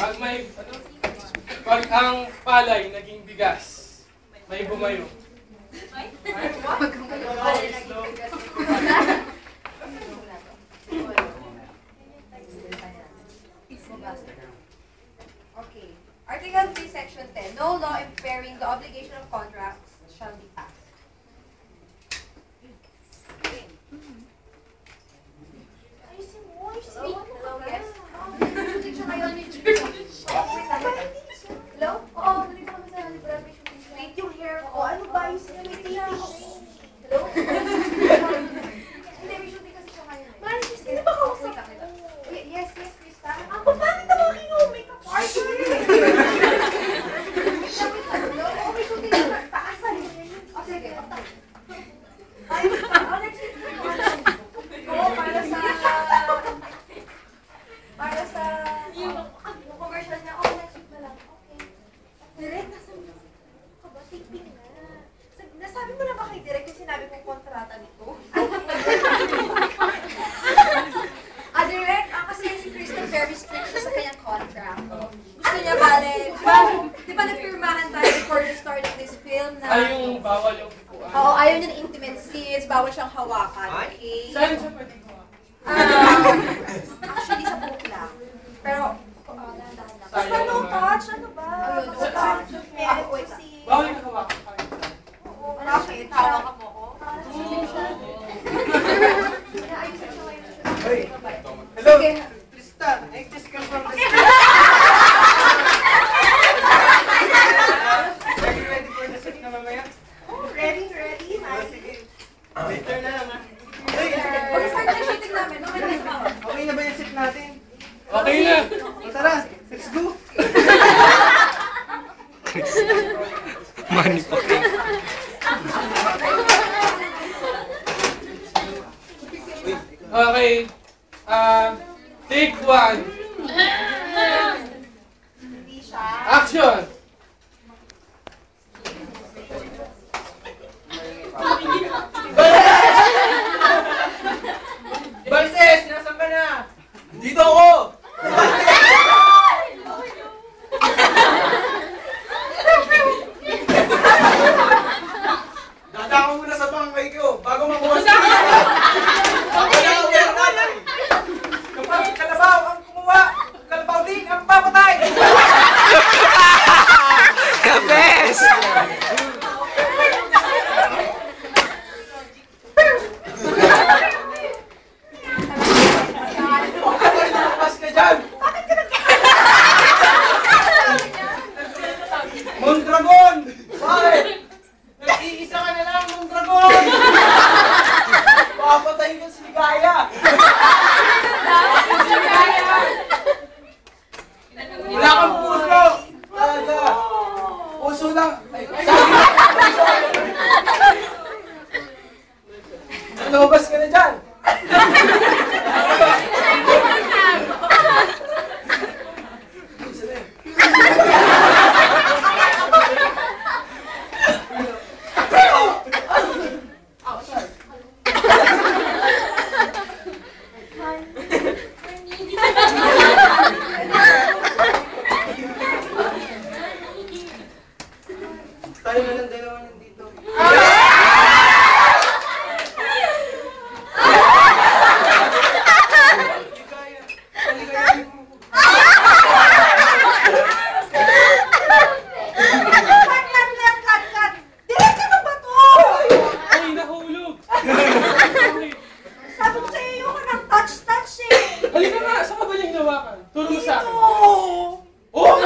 Pag may, ano? Pag ang palay naging bigas, may bumayo. Okay. Article 3, Section 10. No law impairing the obligation of contracts shall be passed. Ayusin mo, ayusin mo. Yes. Siya ni? Oo, nandito kami sa Library Shooting siya. Wait, yung hair ko. Ano ba? Ayusin mo, may tingin ako. Hello? Hindi, may shooting kasi siya ngayon. eh. Mari, sino ba kausap Wait lang, wait lang. Wait, Yes, yes, Krista. Ang pangit naman kinu-makeup artist. Hello? Oo, may shooting siya. Taasan mo yan. Oh, sige. Ay, oh, next week na yun. Oo, para sa... Para sa... Yung Yung commercial niya, oh, next week na lang. Okay. Direk, nasa mo? Ka ba? Tiping na. Sab- Nasabi mo na ba kay Direk yung sinabi kong kontrata nito? Ah, direct, ah, kasi si Kristen very strict siya sa kanyang contract. Gusto niya bale, di ba, di ba nagpirmahan tayo before the start of this film na, Ay, yung bawal yung pikuan. oo, ayaw niya ng intimate scenes, bawal siyang hawakan, okay? Saan siya pwede ko? Um, actually, sa book lang. Pero, uh. Basta no touch, ano ba? Ayun, no touch. meron Ah, wait si... Bawal yung hawakan saan. Oo, Bakit? Hawakan mo ko? Siya. Bye. Hello. Krista. I just come from the Later na lang ha. Pag-start na shooting namin, okay na ba? okay na ba yung set natin? Okay na. O tara, let's go. Money pa kayo. Okay. Ah, take one. Action! Balses, nasan ka na? Dito ako! Dadako muna sa bangkay ko bago makuha sa Wala ko yan natin. Kapag kalabaw ang kumuha, kalabaw din ang papatay! The best! Lumabas ka dyan! Mondragon! Bakit? Nag-iisa ka na lang, Mondragon! Papatayin ko si Ligaya! Wala kang puso! Talaga! Puso lang! Ay, sabi ko! Lumabas ka na dyan! Tayo na lang dalawa nandito. Ligaya! Ligaya mo. Cut, cut, cut, cut, cut. Direk, ano ba to? Ay, nahulog! Okay. Sabi ko sa'yo, yung ka ng touch, touch eh. Halika nga, saan ka ba niya hinawakan? Turo mo sa akin. Oo. Oh!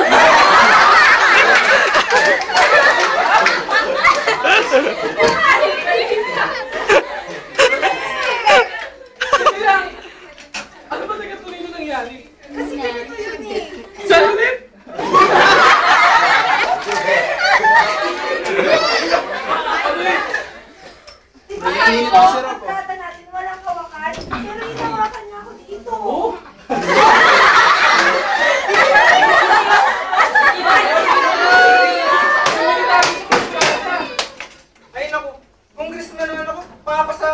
Sige lang. Ano ba taga tuloy na nangyari? Kasi ganito yun eh. Saan ulit? Ano ulit? Di ba sabi ko, kontrata natin walang hawakan. Pero hinawakan Oh? Ay naku, congressman naman papasa